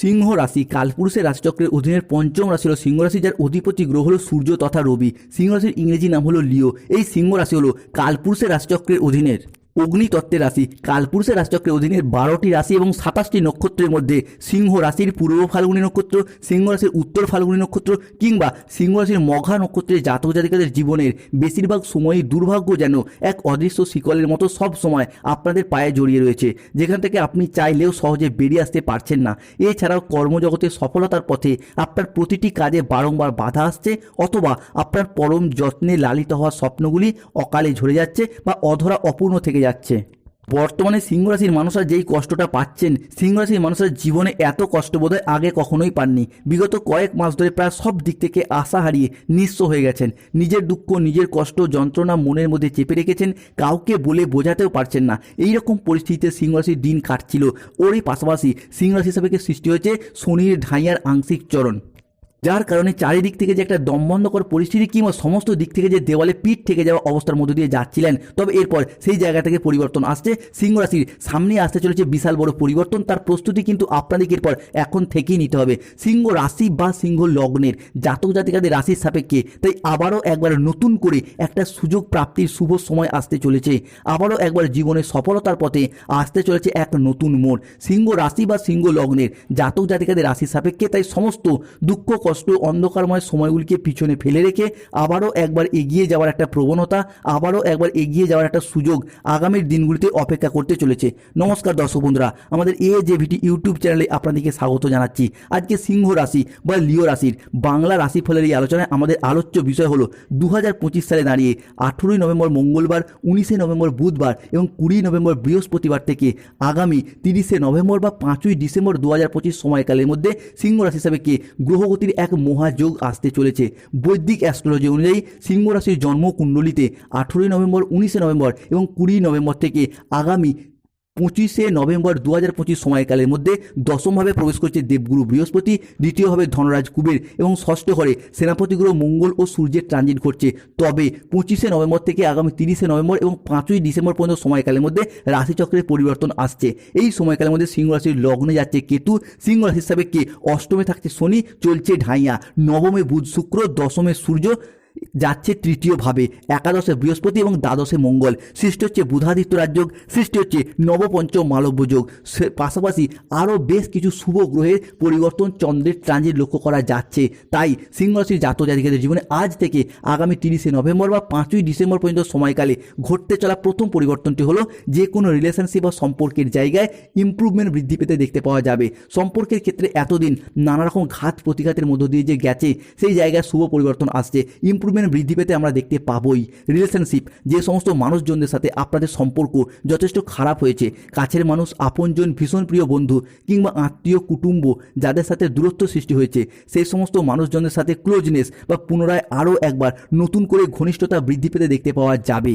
সিংহ রাশি, কালপুরুষের রাশিচক্রের অধীনের পঞ্চম রাশি হল সিংহ রাশি, যার অধিপতি গ্রহ হল সূর্য তথা রবি। সিংহ রাশির ইংরেজি নাম হলো লিও। এই সিংহ রাশি হল কালপুরুষের রাশিচক্রের অধীনের। অগ্নিতত্ত্বের রাশি, কালপুরুষের রাশিচক্রের অধীনে বারোটি রাশি এবং সাতাশটি নক্ষত্রের মধ্যে সিংহ রাশির পূর্ব ফাল্গুনী নক্ষত্র, সিংহ রাশির উত্তর ফাল্গুনী নক্ষত্র কিংবা সিংহ রাশির মঘা নক্ষত্রের জাতক জাতিকাদের জীবনের বেশিরভাগ সময়ই দুর্ভাগ্য যেন এক অদৃশ্য শিকলের মতো সব সময় আপনাদের পায়ে জড়িয়ে রয়েছে, যেখান থেকে আপনি চাইলেও সহজে বেরিয়ে আসতে পারছেন না। এছাড়াও কর্মজগতে সফলতার পথে আপনার প্রতিটি কাজে বারংবার বাধা আসছে অথবা আপনার পরম যত্নে লালিত হওয়া স্বপ্নগুলি অকালে ঝরে যাচ্ছে বা অধরা অপূর্ণ থেকে যাচ্ছে। বর্তমানে সিংহরাশির মানুষরা যেই কষ্টটা পাচ্ছেন, সিংহরাশির মানুষের জীবনে এত কষ্ট বোধহয় আগে কখনোই পাননি। বিগত কয়েক মাস ধরে প্রায় সব দিক থেকে আশা হারিয়ে নিঃস্ব হয়ে গেছেন। নিজের দুঃখ, নিজের কষ্ট, যন্ত্রণা মনের মধ্যে চেপে রেখেছেন, কাউকে বলে বোঝাতেও পারছেন না। এই রকম পরিস্থিতিতে সিংহরাশির দিন কাটছিল। ওরই পাশাপাশি সিংহরাশি হিসাবে সৃষ্টি হয়েছে শনির ঢাইয়ার আংশিক চরণ। যার কারণে চারিদিক থেকে যে একটা দমবন্ধকর পরিস্থিতি কিংবা সমস্ত দিক থেকে যে দেওয়ালে পিঠ থেকে যাওয়া অবস্থার মধ্যে দিয়ে যাচ্ছিলেন, তবে এরপর সেই জায়গা থেকে পরিবর্তন আসছে। সিংহ রাশির সামনে আসতে চলেছে বিশাল বড় পরিবর্তন, তার প্রস্তুতি কিন্তু আপনাদেরকে এরপর এখন থেকেই নিতে হবে। সিংহ রাশি বা সিংহ লগ্নের জাতক জাতিকাদের রাশির সাপেক্ষে, তাই আবারও একবার নতুন করে একটা সুযোগ প্রাপ্তির শুভ সময় আসতে চলেছে। আবারও একবার জীবনের সফলতার পথে আসতে চলেছে এক নতুন মোড়। সিংহ রাশি বা সিংহ লগ্নের জাতক জাতিকাদের রাশির সাপেক্ষে, তাই সমস্ত দুঃখ কষ্ট অন্ধকারময় সময়গুলিকে পিছনে ফেলে রেখে আবারও একবার এগিয়ে যাওয়ার একটা প্রবণতা, আবারও একবার এগিয়ে যাওয়ার একটা সুযোগ আগামীর দিনগুলিতে অপেক্ষা করতে চলেছে। নমস্কার দর্শক বন্ধুরা, আমাদের এ যে ভিটি ইউটিউব চ্যানেলে আপনাদেরকে স্বাগত জানাচ্ছি। আজকে সিংহ রাশি বা লিও রাশির, বাংলা রাশিফলের এই আলোচনায় আমাদের আলোচ্য বিষয় হলো দু সালে দাঁড়িয়ে আঠেরোই নভেম্বর মঙ্গলবার, উনিশে নভেম্বর বুধবার এবং কুড়ি নভেম্বর বৃহস্পতিবার থেকে আগামী তিরিশে নভেম্বর বা পাঁচই ডিসেম্বর দু হাজার পঁচিশ সময়কালের মধ্যে সিংহ রাশি হিসাবে কে গ্রহগতির এক মহাযোগ আসতে চলেছে। বৈদিক অ্যাস্ট্রোলজি অনুযায়ী সিংহ রাশির জন্মকুণ্ডলিতে আঠেরোই নভেম্বর, উনিশে নভেম্বর এবং কুড়ি নভেম্বর থেকে আগামী পঁচিশে নভেম্বর দু হাজার পঁচিশ সময়কালের মধ্যে দশমভাবে প্রবেশ করছে দেবগুরু বৃহস্পতি, দ্বিতীয়ভাবে ধনরাজ কুবের এবং ষষ্ঠ ঘরে সেনাপতি মঙ্গল ও সূর্যের ট্রানজিট করছে তবে পঁচিশে নভেম্বর থেকে আগামী তিরিশে নভেম্বর এবং পাঁচই ডিসেম্বর পর্যন্ত সময়কালের মধ্যে রাশিচক্রের পরিবর্তন আসছে। এই সময়কালের মধ্যে সিংহ রাশির লগ্নে যাচ্ছে কেতু। সিংহ রাশি হিসাবে কে? অষ্টমে থাকছে শনি, চলছে ঢাইয়া। নবমে বুধ শুক্র, দশমে সূর্য যাচ্ছে তৃতীয়ভাবে, একাদশে বৃহস্পতি এবং দ্বাদশে মঙ্গল। সৃষ্টি হচ্ছে বুধাদিত্য রাজযোগ, সৃষ্টি হচ্ছে নবপঞ্চম মালব্য যোগ। পাশাপাশি আরও বেশ কিছু শুভ গ্রহের পরিবর্তন চন্দ্রের ট্রানজিট লক্ষ্য করা যাচ্ছে। তাই সিংহ রাশির জাতক জাতিকাদের জীবনে আজ থেকে আগামী তিরিশে নভেম্বর বা পাঁচই ডিসেম্বর পর্যন্ত সময়কালে ঘটতে চলা প্রথম পরিবর্তনটি হলো যে কোনো রিলেশনশিপ বা সম্পর্কের জায়গায় ইমপ্রুভমেন্ট বৃদ্ধি পেতে দেখতে পাওয়া যাবে। সম্পর্কের ক্ষেত্রে এতদিন নানা রকম ঘাত প্রতিঘাতের মধ্য দিয়ে যে গেছে, সেই জায়গায় শুভ পরিবর্তন আসছে। ইমপ্রুভমেন্ট বৃদ্ধি পেতে আমরা দেখতে পাবোই রিলেশনশিপ যে সমস্ত মানুষজনদের সাথে আপনাদের সম্পর্ক যথেষ্ট খারাপ হয়েছে, কাছের মানুষ, আপনজন, ভীষণ প্রিয় বন্ধু কিংবা আত্মীয়, কুটুম্ব যাদের সাথে দূরত্ব সৃষ্টি হয়েছে, সেই সমস্ত মানুষজনদের সাথে ক্লোজনেস বা পুনরায় আরও একবার নতুন করে ঘনিষ্ঠতা বৃদ্ধি পেতে দেখতে পাওয়া যাবে।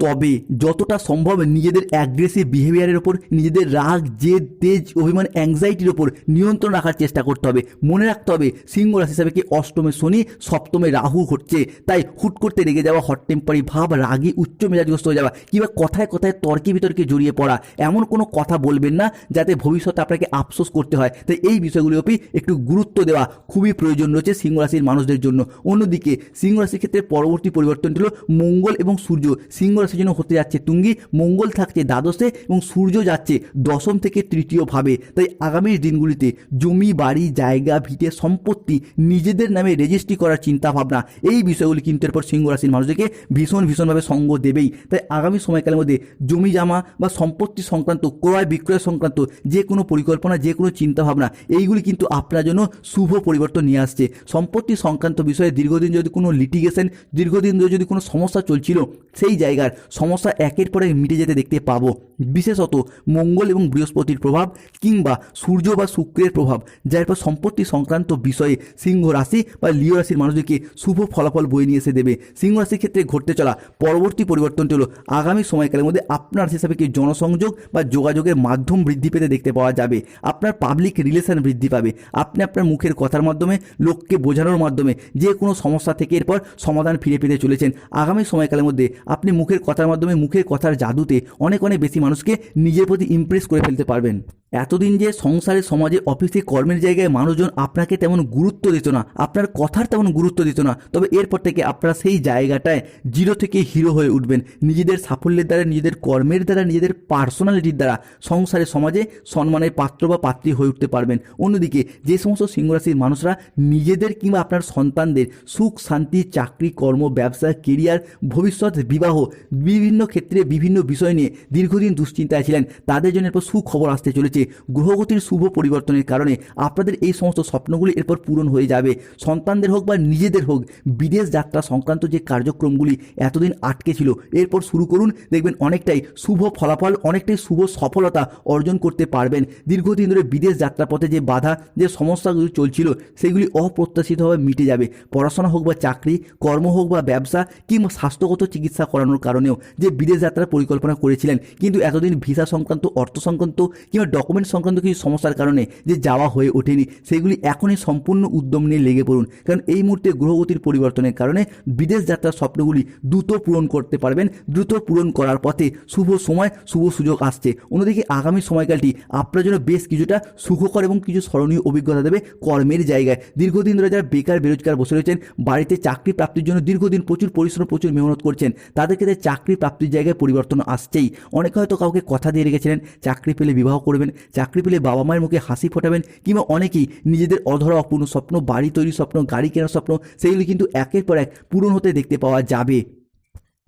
তবে যতটা সম্ভব নিজেদের অ্যাগ্রেসিভ বিহেভিয়ারের ওপর, নিজেদের রাগ, জেদ, তেজ, অভিমান অ্যাংজাইটির ওপর নিয়ন্ত্রণ রাখার চেষ্টা করতে হবে। মনে রাখতে হবে, সিংহ রাশি হিসাবে কি অষ্টমে শনি, সপ্তমে রাহু ঘটছে। তাই হুট করতে রেগে যাওয়া হট টেম্পারি ভাব, রাগি উচ্চ মেজাজগ্রস্ত হয়ে যাওয়া, কিংবা কথায় কথায় তর্কে বিতর্কে জড়িয়ে পড়া, এমন কোনো কথা বলবেন না যাতে ভবিষ্যতে আপনাকে আফসোস করতে হয়। তাই এই বিষয়গুলির ওপর একটু গুরুত্ব দেওয়া খুবই প্রয়োজন রয়েছে সিংহ রাশির মানুষদের জন্য। অন্যদিকে, সিংহ রাশির ক্ষেত্রে পরবর্তী পরিবর্তনটি হলো মঙ্গল এবং সূর্য। সিংহ রাশির জন্য হতে যাচ্ছে তুঙ্গি, মঙ্গল থাকছে দ্বাদশে এবং সূর্য যাচ্ছে দশম থেকে তৃতীয় ভাবে। তাই আগামী দিনগুলিতে জমি, বাড়ি, জায়গা, ভিটে, সম্পত্তি নিজেদের নামে রেজিস্ট্রি করার চিন্তা ভাবনা এই বিষয়গুলি কিন্তু এরপর সিংহ রাশির মানুষদেরকে ভীষণ ভীষণভাবে সঙ্গ দেবেই। তাই আগামী সময়কালের মধ্যে জমি জামা বা সম্পত্তি সংক্রান্ত, ক্রয় বিক্রয় সংক্রান্ত যে কোনো পরিকল্পনা, যে কোনো চিন্তাভাবনা, এইগুলি কিন্তু আপনার জন্য শুভ পরিবর্তন নিয়ে আসছে। সম্পত্তি সংক্রান্ত বিষয়ে দীর্ঘদিন যদি কোনো লিটিগেশন দীর্ঘদিন ধরে যদি কোনো সমস্যা চলছিল, সেই জায়গার সমস্যা একের পর মিটে যেতে দেখতে পাবো। বিশেষত মঙ্গল এবং বৃহস্পতির প্রভাব কিংবা সূর্য বা শুক্রের প্রভাব, যার পর সম্পত্তি সংক্রান্ত বিষয়ে সিংহ রাশি বা লিও রাশির মানুষদেরকে শুভ ফলাফল বয়ে নিয়ে এসে দেবে। সিংহ রাশির ক্ষেত্রে ঘটতে চলা পরবর্তী পরিবর্তনটি হলো আগামী সময়কালের মধ্যে আপনার হিসাবে কি জনসংযোগ বা যোগাযোগের মাধ্যম বৃদ্ধি পেতে দেখতে পাওয়া যাবে। আপনার পাবলিক রিলেশন বৃদ্ধি পাবে। আপনি আপনার মুখের কথার মাধ্যমে, লোককে বোঝানোর মাধ্যমে যে কোনো সমস্যা থেকে এরপর সমাধান ফিরে পেতে চলেছেন। আগামী সময়কালের মধ্যে আপনি মুখের কথার মাধ্যমে মুখের কথার জাদুতে অনেক অনেক বেশি মানুষকে নিজের প্রতি ইমপ্রেস করে ফেলতে পারবেন। এতদিন যে সংসারে, সমাজে অফিসে কর্মের জায়গায় মানুষজন আপনাকে তেমন গুরুত্ব দিত না, আপনার কথার তেমন গুরুত্ব দিত না, তবে এরপর থেকে আপনারা সেই জায়গাটায় জিরো থেকে হিরো হয়ে উঠবেন। নিজেদের সাফল্যের দ্বারা, নিজেদের কর্মের দ্বারা, নিজেদের পার্সোনালিটির দ্বারা সংসারে, সমাজে সম্মানের পাত্র বা পাত্রী হয়ে উঠতে পারবেন। অন্যদিকে যে সমস্ত সিংহরাশির মানুষরা নিজেদের কিংবা আপনার সন্তানদের সুখ, শান্তি, চাকরি, কর্ম, ব্যবসা কেরিয়ার ভবিষ্যৎ, বিবাহ বিভিন্ন ক্ষেত্রে বিভিন্ন বিষয় নিয়ে দীর্ঘদিন দুশ্চিন্তায় ছিলেন। তাদের জন্য এরপর সুখবর আসতে চলেছে। গ্রহগতির শুভ পরিবর্তনের কারণে আপনাদের এই সমস্ত স্বপ্নগুলি এরপর পূরণ হয়ে যাবে। সন্তানদের হোক বা নিজেদের হোক, বিদেশ যাত্রা সংক্রান্ত যে কার্যক্রমগুলি এতদিন আটকে ছিল, এরপর শুরু করুন। দেখবেন অনেকটাই শুভ ফলাফল, অনেকটাই শুভ সফলতা অর্জন করতে পারবেন। দীর্ঘদিন ধরে বিদেশ যাত্রাপথে যে বাধা, যে সমস্যাগুলি চলছিল, সেগুলি অপ্রত্যাশিতভাবে মিটে যাবে। পড়াশোনা হোক বা চাকরি, কর্ম হোক বা ব্যবসা কিংবা স্বাস্থ্যগত চিকিৎসা করানোর কারণেও যে বিদেশ যাত্রার পরিকল্পনা করেছিলেন। কিন্তু এতদিন ভিসা সংক্রান্ত, অর্থ সংক্রান্ত কিংবা ডকুমেন্ট সংক্রান্ত কিছু সমস্যার কারণে যে যাওয়া হয়ে ওঠেনি, সেগুলি এখনই সম্পূর্ণ উদ্যম নিয়ে লেগে পড়ুন। কারণ এই মুহূর্তে গ্রহগতির পরিবর্তনের কারণে বিদেশ যাত্রার স্বপ্নগুলি দ্রুত পূরণ করতে পারবেন। দ্রুত পূরণ করার পথে শুভ সময়, শুভ সুযোগ আসছে। অন্যদিকে আগামী সময়কালটি আপনার জন্য বেশ কিছুটা সুখকর এবং কিছু স্মরণীয় অভিজ্ঞতা দেবে কর্মের জায়গায়। দীর্ঘদিন ধরে যারা বেকার, বেরোজগার বসে রয়েছেন, বাড়িতে চাকরি প্রাপ্তির জন্য দীর্ঘদিন প্রচুর পরিশ্রম, প্রচুর মেহনত করছেন, তাদের ক্ষেত্রে চাকরি প্রাপ্তির জায়গায় পরিবর্তন আসছেই। অনেকে হয়তো কাউকে কথা দিয়ে রেখেছিলেন, চাকরি পেলে বিবাহ করবেন, চাকরি পেলে বাবা মায়ের মুখে হাসি ফোটাবেন, কিংবা অনেকেই নিজেদের অধরা অপূর্ণ স্বপ্ন, বাড়ি তৈরির স্বপ্ন, গাড়ি কেনার স্বপ্ন সেগুলি কিন্তু একের পর এক পূরণ হতে দেখতে পাওয়া যাবে।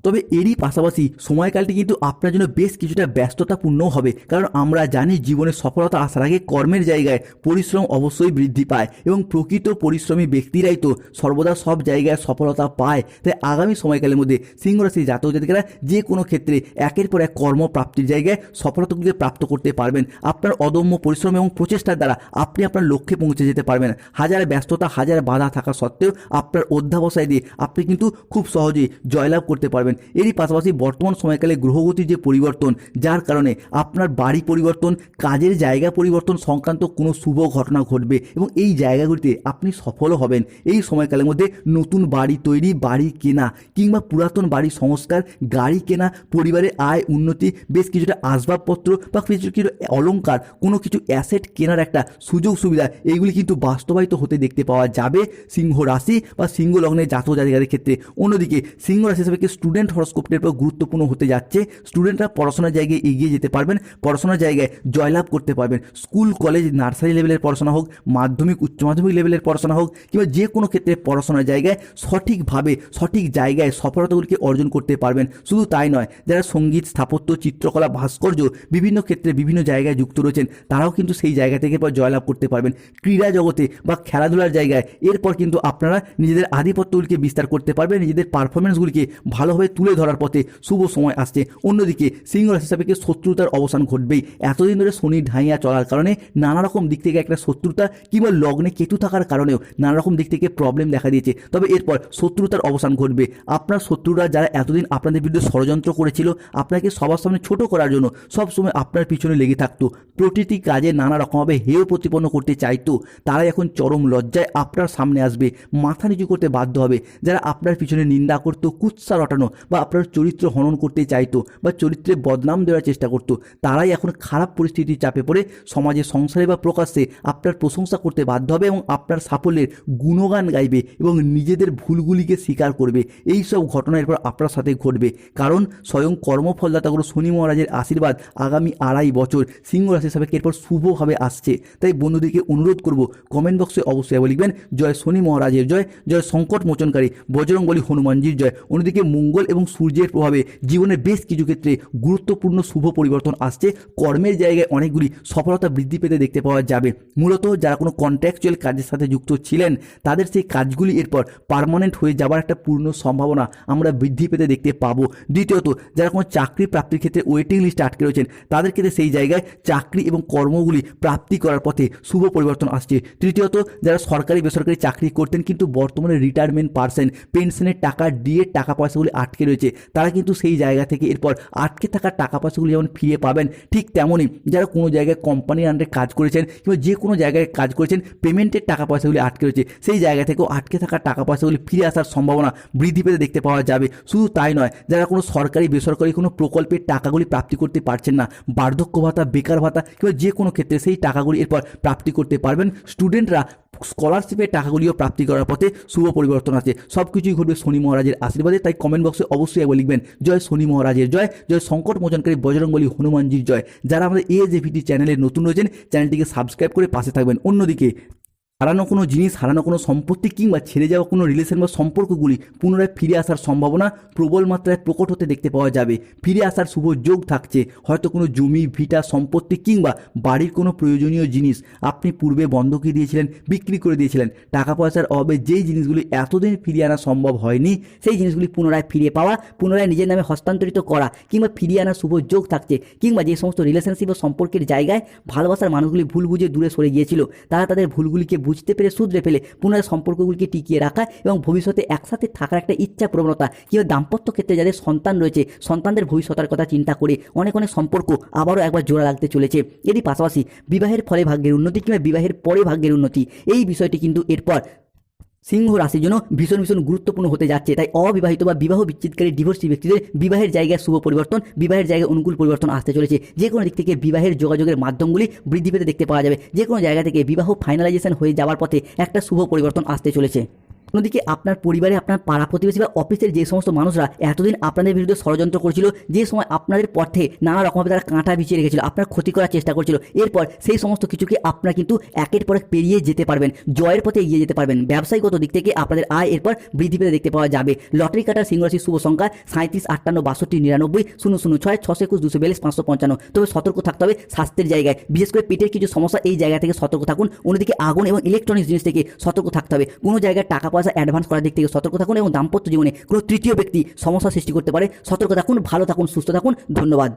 তবে এরই পাশাপাশি সময়কালটি কিন্তু আপনার জন্য বেশ কিছুটা ব্যস্ততাপূর্ণ হবে। কারণ আমরা জানি জীবনে সফলতা আসার আগে কর্মের জায়গায় পরিশ্রম অবশ্যই বৃদ্ধি পায় এবং প্রকৃত পরিশ্রমী ব্যক্তিরাই তো সর্বদা সব জায়গায় সফলতা পায়। তাই আগামী সময়কালের মধ্যে সিংহরাশি জাতক জাতিকারা যে কোনো ক্ষেত্রে একের পর এক কর্মপ্রাপ্তির জায়গায় সফলতাগুলিকে প্রাপ্ত করতে পারবেন। আপনার অদম্য পরিশ্রম এবং প্রচেষ্টার দ্বারা আপনি আপনার লক্ষ্যে পৌঁছে যেতে পারবেন। হাজার ব্যস্ততা, হাজার বাধা থাকা সত্ত্বেও আপনার অধ্যাবসায় দিয়ে আপনি কিন্তু খুব সহজেই জয়লাভ করতে পারবেন। এরই পাশাপাশি বর্তমান সময়কালে গ্রহগতির যে পরিবর্তন, যার কারণে আপনার বাড়ি পরিবর্তন, কাজের জায়গা পরিবর্তন সংক্রান্ত কোনো শুভ ঘটনা ঘটবে এবং এই জায়গাগুলিতে আপনি সফলও হবেন। এই সময়কালের মধ্যে নতুন বাড়ি তৈরি, বাড়ি কেনা কিংবা পুরাতন বাড়ি সংস্কার, গাড়ি কেনা, পরিবারের আয় উন্নতি, বেশ কিছুটা আসবাবপত্র বা কিছু কিছু অলঙ্কার কোনো কিছু অ্যাসেট কেনার একটা সুযোগ সুবিধা এইগুলি কিন্তু বাস্তবায়িত হতে দেখতে পাওয়া যাবে। সিংহ রাশি বা সিংহ লগ্নের জাতক জাতিকাদের ক্ষেত্রে। অন্যদিকে সিংহ রাশি হিসেবে স্টুডেন্ট হরস্কোপের উপর গুরুত্বপূর্ণ হতে যাচ্ছে। স্টুডেন্টরা পড়াশোনার জায়গায় এগিয়ে যেতে পারবেন, পড়াশোনার জায়গায় জয়লাভ করতে পারবেন। স্কুল, কলেজ, নার্সারি লেভেলের পড়াশোনা হোক, মাধ্যমিক, উচ্চ মাধ্যমিক লেভেলের পড়াশোনা হোক, কিংবা যে কোনো ক্ষেত্রে পড়াশোনার জায়গায় সঠিকভাবে, সঠিক জায়গায় সফলতাগুলিকে অর্জন করতে পারবেন। শুধু তাই নয়, যারা সংগীত, স্থাপত্য, চিত্রকলা, ভাস্কর্য, বিভিন্ন ক্ষেত্রে বিভিন্ন জায়গায় যুক্ত রয়েছেন, তারাও কিন্তু সেই জায়গা থেকে পর জয়লাভ করতে পারবেন। ক্রীড়া জগতে বা খেলাধুলার জায়গায় এরপর কিন্তু আপনারা নিজেদের আধিপত্যগুলিকে বিস্তার করতে পারবেন, নিজেদের পারফরমেন্সগুলিকে ভালোভাবে তুলে ধরার পথে শুভ সময় আসছে। অন্যদিকে সিংহ রাশি হিসাবে শত্রুতার অবসান ঘটবেই? এতদিন ধরে শনি ঢাইয়া চলার কারণে নানা রকম দিক থেকে একটা শত্রুতা কিংবা লগ্নে কেতু থাকার কারণেও নানা রকম দিক থেকে প্রবলেম দেখা দিয়েছে। তবে এরপর শত্রুতার অবসান ঘটবে। আপনার শত্রুরা যারা এতদিন আপনাদের বিরুদ্ধে ষড়যন্ত্র করেছিল, আপনাকে সবার সামনে ছোট করার জন্য সবসময় আপনার পিছনে লেগে থাকতো। প্রতিটি কাজে নানা রকমভাবে হেয় প্রতিপন্ন করতে চাইতো। তারা এখন চরম লজ্জায় আপনার সামনে আসবে। মাথা নিচু করতে বাধ্য হবে। যারা আপনার পিছনে নিন্দা করতো, কুৎসা রটানো বা আপনার চরিত্র হনন করতে চাইতো বা চরিত্রে বদনাম দেওয়ার চেষ্টা করতো, তারাই এখন খারাপ পরিস্থিতির চাপে পড়ে সমাজে সংসারে বা প্রকাশ্যে আপনার প্রশংসা করতে বাধ্য হবে এবং আপনার সাফল্যের গুণগান গাইবে এবং নিজেদের ভুলগুলিকে স্বীকার করবে। এই সব ঘটনা এরপর আপনার সাথে ঘটবে। কারণ স্বয়ং কর্মফলদাতাগুলো শনি মহারাজের আশীর্বাদ আগামী আড়াই বছর সিংহ রাশি হিসাবে এরপর শুভভাবে আসছে। তাই বন্ধুদেরকে অনুরোধ করব কমেন্ট বক্সে অবশ্যই লিখবেন, জয় শনি মহারাজের জয় জয় সংকট মোচনকারী, বজরংবলী হনুমানজির জয়। অন্যদিকে মঙ্গল এবং সূর্যের প্রভাবে জীবনের বেশ কিছু ক্ষেত্রে গুরুত্বপূর্ণ শুভ পরিবর্তন আসছে। কর্মের জায়গায় অনেকগুলি সফলতা বৃদ্ধি পেতে দেখতে পাওয়া যাবে। মূলত যারা কোনো কন্ট্রাকচুয়াল কাজের সাথে যুক্ত ছিলেন, তাদের সেই কাজগুলি এরপর পার্মানেন্ট হয়ে যাবার একটা পূর্ণ সম্ভাবনা আমরা বৃদ্ধি পেতে দেখতে পাবো। দ্বিতীয়ত, যারা কোনো চাকরি প্রাপ্তির ক্ষেত্রে ওয়েটিং লিস্ট আটকে রয়েছেন, তাদের ক্ষেত্রে সেই জায়গায় চাকরি এবং কর্মগুলি প্রাপ্তি করার পথে শুভ পরিবর্তন আসছে। তৃতীয়ত, যারা সরকারি বেসরকারি চাকরি করতেন, কিন্তু বর্তমানে রিটায়ারমেন্ট পার্সেন পেনশনের টাকা দিয়ে টাকা পয়সাগুলি আটকে আটকে রয়েছে। তারা কিন্তু সেই জায়গা থেকে এরপর আটকে থাকা টাকা পয়সাগুলি যেমন ফিরে পাবেন, ঠিক তেমনই যারা কোনো জায়গায় কোম্পানির আন্ডারে কাজ করেছেন কিংবা যে কোনো জায়গায় কাজ করেছেন পেমেন্টের টাকা পয়সাগুলি আটকে রয়েছে। সেই জায়গা থেকেও আটকে থাকা টাকা পয়সাগুলি ফিরে আসার সম্ভাবনা বৃদ্ধি পেতে দেখতে পাওয়া যাবে। শুধু তাই নয়, যারা কোনো সরকারি, বেসরকারি কোনো প্রকল্পের টাকাগুলি প্রাপ্তি করতে পারছেন না, বার্ধক্য ভাতা, বেকার ভাতা কিংবা যে কোনো ক্ষেত্রে সেই টাকাগুলি এরপর প্রাপ্তি করতে পারবেন। স্টুডেন্টরা স্কলারশিপের টাকাগুলিও প্রাপ্তি করার পথে শুভ পরিবর্তন আছে সব কিছুই ঘটবে শনি মহারাজের আশীর্বাদে, তাই কমেন্ট বক্সে অবশ্যই একবার লিখবেন, জয় শনি মহারাজের জয় জয় সংকট মোচনকারী বজরঙ্গলী হনুমানজির জয়। যারা আমাদের এ জেভিটি চ্যানেলে নতুন রয়েছেন চ্যানেলটিকে সাবস্ক্রাইব করে পাশে থাকবেন। অন্যদিকে হারানো কোনো জিনিস, হারানো কোনো সম্পত্তি কিংবা ছেড়ে যাওয়া কোনো রিলেশন বা সম্পর্কগুলি পুনরায় ফিরে আসার সম্ভাবনা প্রবল মাত্রায় প্রকট হতে দেখতে পাওয়া যাবে। ফিরে আসার শুভ যোগ থাকছে। হয়তো কোনো জমি, ভিটা, সম্পত্তি কিংবা বাড়ির কোনো প্রয়োজনীয় জিনিস আপনি পূর্বে বন্ধকি দিয়েছিলেন, বিক্রি করে দিয়েছিলেন। টাকা পয়সার অভাবে যেই জিনিসগুলি এতদিন ফিরিয়ে আনা সম্ভব হয়নি, সেই জিনিসগুলি পুনরায় ফিরে পাওয়া, পুনরায় নিজের নামে হস্তান্তরিত করা কিংবা ফিরিয়ে আনার শুভ যোগ থাকছে কিংবা যে সমস্ত রিলেশনশিপ বা সম্পর্কের জায়গায় ভালোবাসার মানুষগুলি ভুল বুঝে দূরে সরে গিয়েছিল, তারা তাদের ভুলগুলিকে বুঝতে পেরে শুধরে ফেলে পুনরায় সম্পর্কগুলিকে টিকিয়ে রাখা এবং ভবিষ্যতে একসাথে থাকার একটা ইচ্ছা প্রবণতা কিংবা দাম্পত্য ক্ষেত্রে যাদের সন্তান রয়েছে, সন্তানদের ভবিষ্যতের কথা চিন্তা করে অনেক অনেক সম্পর্ক আবারও একবার জোড়া লাগতে চলেছে। এরই পাশাপাশি বিবাহের ফলে ভাগ্যের উন্নতি কিংবা বিবাহের পরে ভাগ্যের উন্নতি, এই বিষয়টি কিন্তু এরপর সিংহ রাশির জন্য ভীষণ ভীষণ গুরুত্বপূর্ণ হতে যাচ্ছে। তাই অবিবাহিত বা বিবাহ বিচ্ছেদকারী ডিভোর্সি ব্যক্তিদের বিবাহের জায়গায় শুভ পরিবর্তন, বিবাহের জায়গায় অনুকূল পরিবর্তন আসতে চলেছে। যে কোনো দিক থেকে বিবাহের যোগাযোগের মাধ্যমগুলি বৃদ্ধি পেতে দেখতে পাওয়া যাবে। যে কোনো জায়গা থেকে বিবাহ ফাইনালাইজেশন হয়ে যাওয়ার পথে একটা শুভ পরিবর্তন আসতে চলেছে। অন্যদিকে আপনার পরিবারে, আপনার পাড়া প্রতিবেশী বা অফিসের যে সমস্ত মানুষরা এতদিন আপনাদের বিরুদ্ধে ষড়যন্ত্র করছিল, যে সময় আপনাদের পথে নানা রকমভাবে তারা কাঁটা বিছিয়ে রেখেছিল, আপনার ক্ষতি করার চেষ্টা করছিল, এরপর সেই সমস্ত কিছুকে আপনারা কিন্তু একের পর এক পেরিয়ে যেতে পারবেন, জয়ের পথে এগিয়ে যেতে পারবেন ব্যবসায়িকগত দিক থেকে আপনাদের আয় এরপর বৃদ্ধি পেতে দেখতে পাওয়া যাবে। লটারি কাটার সিংহরাশি শুভ সংখ্যা সাঁত্রিশ আটান্ন, বাষট্টি, নিরানব্বই, শূন্য শূন্য ছয় ছশো একুশ, দুশো বিয়াল্লিশ, পাঁচশো পঞ্চান্ন। তবে সতর্ক থাকতে হবে স্বাস্থ্যের জায়গায়। বিশেষ করে পেটের কিছু সমস্যা এই জায়গা থেকে সতর্ক থাকুন, অন্যদিকে আগুন এবং ইলেকট্রনিক্স জিনিস থেকে সতর্ক থাকতে হবে। কোনো জায়গায় টাকা পয়সা অ্যাডভান্স করার দিক থেকে সতর্ক থাকুন এবং দাম্পত্য জীবনে কোনো তৃতীয় ব্যক্তি সমস্যা সৃষ্টি করতে পারে। সতর্ক থাকুন, ভালো থাকুন, সুস্থ থাকুন। ধন্যবাদ।